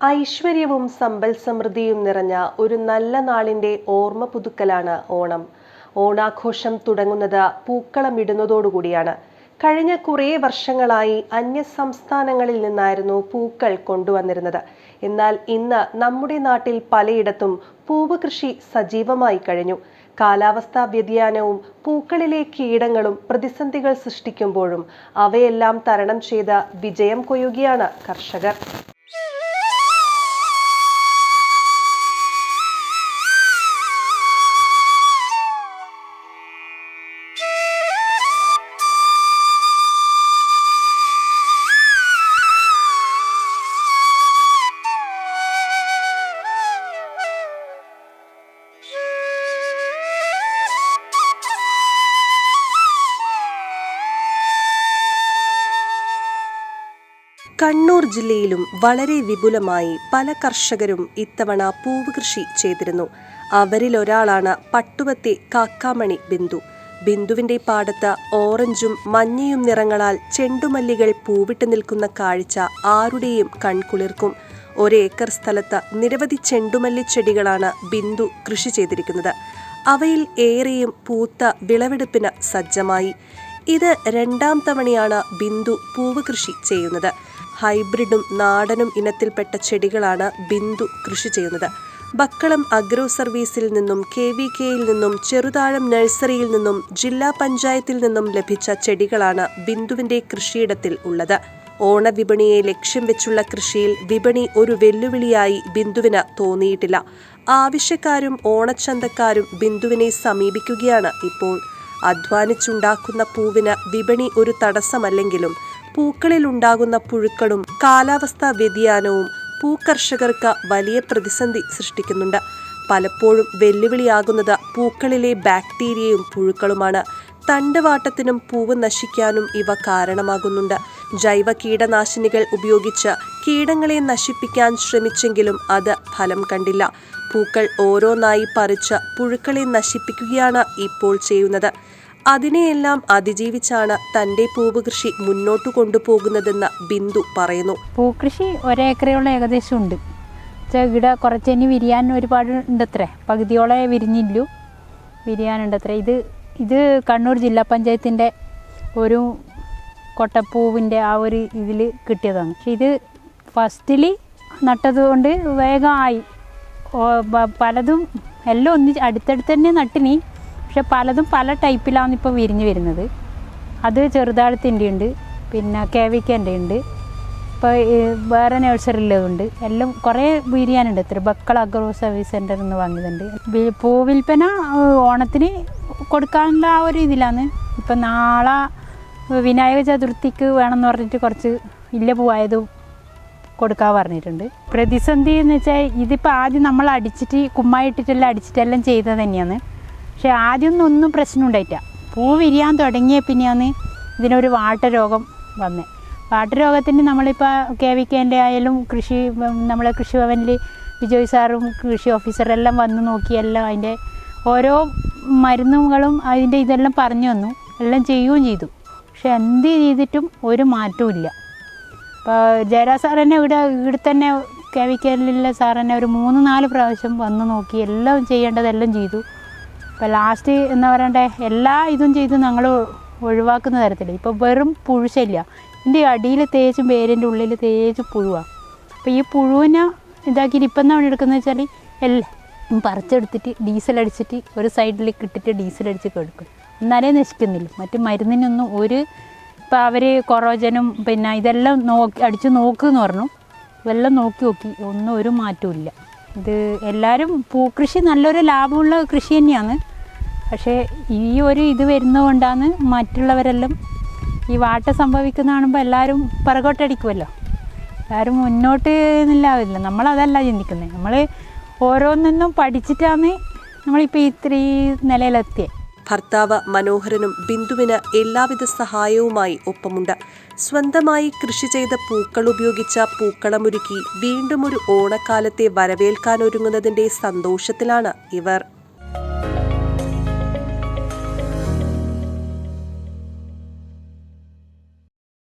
ഐശ്വര്യവും സമ്പൽ സമൃദ്ധിയും നിറഞ്ഞ ഒരു നല്ല നാളിന്റെ ഓർമ്മ പുതുക്കലാണ് ഓണം. ഓണാഘോഷം തുടങ്ങുന്നത് പൂക്കളമിടുന്നതോടുകൂടിയാണ് കഴിഞ്ഞ കുറേ വർഷങ്ങളായി അന്യ സംസ്ഥാനങ്ങളിൽ നിന്നായിരുന്നു പൂക്കൾ കൊണ്ടുവന്നിരുന്നത്. എന്നാൽ ഇന്ന് നമ്മുടെ നാട്ടിൽ പലയിടത്തും പൂവ് കൃഷി സജീവമായി കഴിഞ്ഞു. കാലാവസ്ഥാ വ്യതിയാനവും പൂക്കളിലെ കീടങ്ങളും പ്രതിസന്ധികൾ സൃഷ്ടിക്കുമ്പോഴും അവയെല്ലാം തരണം ചെയ്ത് വിജയം കൊയ്യുകയാണ് കർഷകർ. കണ്ണൂർ ജില്ലയിലും വളരെ വിപുലമായി പല കർഷകരും ഇത്തവണ പൂവ് കൃഷി ചെയ്തിരുന്നു. അവരിലൊരാളാണ് പട്ടുവത്തെ കാക്കാമണി ബിന്ദു. ബിന്ദുവിന്റെ പാടത്ത് ഓറഞ്ചും മഞ്ഞയും നിറങ്ങളാൽ ചെണ്ടുമല്ലികൾ പൂവിട്ട് നിൽക്കുന്ന കാഴ്ച ആരുടെയും കൺകുളിർക്കും. ഒരേക്കർ സ്ഥലത്ത് നിരവധി ചെണ്ടുമല്ലി ചെടികളാണ് ബിന്ദു കൃഷി ചെയ്തിരിക്കുന്നത്. അവയിൽ ഏറെയും പൂത്ത വിളവെടുപ്പിന് സജ്ജമായി. ഇത് രണ്ടാം തവണയാണ് ബിന്ദു പൂവ് കൃഷി ചെയ്യുന്നത്. ഹൈബ്രിഡും നാടനും ഇനത്തിൽപ്പെട്ട ചെടികളാണ് ബിന്ദു കൃഷി ചെയ്യുന്നത്. ബക്കളം അഗ്രോ സർവീസിൽ നിന്നും കെ വി കെയിൽ നിന്നും ചെറുതാഴം നഴ്സറിയിൽ നിന്നും ജില്ലാ പഞ്ചായത്തിൽ നിന്നും ലഭിച്ച ചെടികളാണ് ബിന്ദുവിന്റെ കൃഷിയിടത്തിൽ ഉള്ളത്. ഓണവിപണിയെ ലക്ഷ്യം വെച്ചുള്ള കൃഷിയിൽ വിപണി ഒരു വെല്ലുവിളിയായി ബിന്ദുവിന് തോന്നിയിട്ടില്ല. ആവശ്യക്കാരും ഓണച്ചന്തക്കാരും ബിന്ദുവിനെ സമീപിക്കുകയാണ് ഇപ്പോൾ. അധ്വാനിച്ചുണ്ടാക്കുന്ന പൂവിന് വിപണി ഒരു തടസ്സമല്ലെങ്കിലും പൂക്കളിൽ ഉണ്ടാകുന്ന പുഴുക്കളും കാലാവസ്ഥാ വ്യതിയാനവും പൂക്കർഷകർക്ക് വലിയ പ്രതിസന്ധി സൃഷ്ടിക്കുന്നുണ്ട്. പലപ്പോഴും വെല്ലുവിളിയാകുന്നത് പൂക്കളിലെ ബാക്ടീരിയയും പുഴുക്കളുമാണ്. തണ്ടുവാട്ടത്തിനും പൂവ് നശിക്കാനും ഇവ കാരണമാകുന്നുണ്ട്. ജൈവ കീടനാശിനികൾ ഉപയോഗിച്ച് കീടങ്ങളെ നശിപ്പിക്കാൻ ശ്രമിച്ചെങ്കിലും അത് ഫലം കണ്ടില്ല. പൂക്കൾ ഓരോന്നായി പറിച്ച് പുഴുക്കളെ നശിപ്പിക്കുകയാണ് ഇപ്പോൾ ചെയ്യുന്നത്. അതിനെയെല്ലാം അതിജീവിച്ചാണ് തന്റെ പൂവുകൃഷി മുന്നോട്ട് കൊണ്ടുപോകുന്നതെന്ന് ബിന്ദു പറയുന്നു. പൂക്കൃഷി ഒരേക്കറയോളം ഏകദേശം ഉണ്ട് ഇവിടെ കുറച്ചെനി വിരിയാൻ ഒരുപാട് ഉണ്ടത്രേ. പകുതിയോളെ വിരിഞ്ഞില്ലു. വിരിയാനുണ്ടത്രേ ഇത് ഇത് കണ്ണൂർ ജില്ലാ പഞ്ചായത്തിന്റെ ഒരു കൊട്ടപ്പൂവിന്റെ ആ ഒരു ഇതിൽ കിട്ടിയതാണ്. പക്ഷെ ഇത് ഫസ്റ്റിൽ നട്ടത് കൊണ്ട് വേഗമായി പലതും എല്ലാം ഒന്നിച്ച് അടുത്തടുത്ത് തന്നെ നട്ടിനി. പക്ഷെ പലതും പല ടൈപ്പിലാണ് ഇപ്പോൾ വിരിഞ്ഞ് വരുന്നത്. അത് ചെറുതാഴത്തിന്റെ ഉണ്ട് പിന്നെ കേവിക്കേന്റെ ഉണ്ട്. ഇപ്പോൾ വേറെ നഴ്സറിയിലുണ്ട് എല്ലാം കുറേ വിരിയാനുണ്ട്. ഇത്ര ബക്കൾ അഗ്രോ സർവീസ് സെന്ററിൽ നിന്ന് വാങ്ങിയതുണ്ട് പൂ വിൽപ്പന ഓണത്തിന് കൊടുക്കാനുള്ള ആ ഒരു ഇതിലാണ്. ഇപ്പം നാളെ വിനായക ചതുർത്ഥിക്ക് വേണമെന്ന് പറഞ്ഞിട്ട് കുറച്ച് ഇല്ല പൂവായതും കൊടുക്കാൻ പറഞ്ഞിട്ടുണ്ട്. പ്രതിസന്ധി എന്ന് വെച്ചാൽ ഇതിപ്പോൾ ആദ്യം നമ്മൾ അടിച്ചിട്ട് കുമ്മായിട്ടിട്ടെല്ലാം അടിച്ചിട്ടെല്ലാം ചെയ്തത് തന്നെയാണ്. പക്ഷേ ആദ്യമൊന്നും ഒന്നും പ്രശ്നം ഉണ്ടായിട്ടില്ല. പൂ വിരിയാൻ തുടങ്ങിയ പിന്നെയാണ് ഇതിനൊരു വാട്ടരോഗം വന്നത് വാട്ടരോഗത്തിന് നമ്മളിപ്പോൾ കെ വി കെന്റെ ആയാലും കൃഷി നമ്മളെ കൃഷിഭവനിൽ വിജയ് സാറും കൃഷി ഓഫീസറെല്ലാം വന്ന് നോക്കി എല്ലാം അതിന്റെ ഓരോ മരുന്നുകളും അതിന്റെ ഇതെല്ലാം പറഞ്ഞു വന്നു എല്ലാം ചെയ്യുകയും ചെയ്തു. പക്ഷെ എന്ത് ചെയ്തിട്ടും ഒരു മാറ്റവും ഇല്ല. ജയരാ സാർ തന്നെ ഇവിടെ ഇവിടെ തന്നെ കെ വി കെല്ലിലെ സാർ തന്നെ ഒരു മൂന്ന് നാല് പ്രാവശ്യം വന്ന് നോക്കി എല്ലാം ചെയ്യേണ്ടതെല്ലാം ചെയ്തു. ഇപ്പോൾ ലാസ്റ്റ് എന്ന് പറയണ്ടേ എല്ലാ ഇതും ചെയ്ത് ഞങ്ങൾ ഒഴിവാക്കുന്ന തരത്തിൽ ഇപ്പോൾ വെറും പുഴുശല്യ. ഇതിന്റെ അടിയിൽ തേച്ചും വേരിന്റെ ഉള്ളിൽ തേച്ച് പുഴുവാണ് അപ്പോൾ ഈ പുഴുവിനെ ഇതാക്കിയിട്ട് ഇപ്പം തന്നെ എടുക്കുന്നത് വെച്ചാൽ എല്ലാം പറിച്ചെടുത്തിട്ട് ഡീസൽ അടിച്ചിട്ട് ഒരു സൈഡിലേക്ക് ഇട്ടിട്ട് ഡീസൽ അടിച്ച് കൊടുക്കും. എന്നാലേ നശിക്കുന്നില്ല. മറ്റു മരുന്നിനൊന്നും ഒരു ഇപ്പോൾ അവർ കൊറോജനും പിന്നെ ഇതെല്ലാം നോക്കി അടിച്ച് നോക്കുമെന്ന് പറഞ്ഞു. ഇതെല്ലാം നോക്കി നോക്കി ഒന്നും ഒരു മാറ്റവും ഇത് എല്ലാവരും പൂക്കൃഷി നല്ലൊരു ലാഭമുള്ള കൃഷി തന്നെയാണ്. പക്ഷേ ഈ ഒരു ഇത് വരുന്നതുകൊണ്ടാണ് മറ്റുള്ളവരെല്ലാം ഈ വാട്ട സംഭവിക്കുന്ന കാണുമ്പോൾ എല്ലാവരും പിറകോട്ടടിക്കുമല്ലോ എല്ലാവരും മുന്നോട്ട് നിന്നില്ലാവില്ല നമ്മളതല്ല ചിന്തിക്കുന്നത് നമ്മൾ ഓരോന്നും പഠിച്ചിട്ടാണ് നമ്മളിപ്പോൾ ഇത്രയും നിലയിലെത്തിയത് ഭർത്താവ് മനോഹരനും ബിന്ദുവിന് എല്ലാവിധ സഹായവുമായി ഒപ്പമുണ്ട്. സ്വന്തമായി കൃഷി ചെയ്ത പൂക്കൾ ഉപയോഗിച്ച പൂക്കളമൊരുക്കി വീണ്ടും ഒരു ഓണക്കാലത്തെ വരവേൽക്കാനൊരുങ്ങുന്നതിന്റെ സന്തോഷത്തിലാണ് ഇവർ.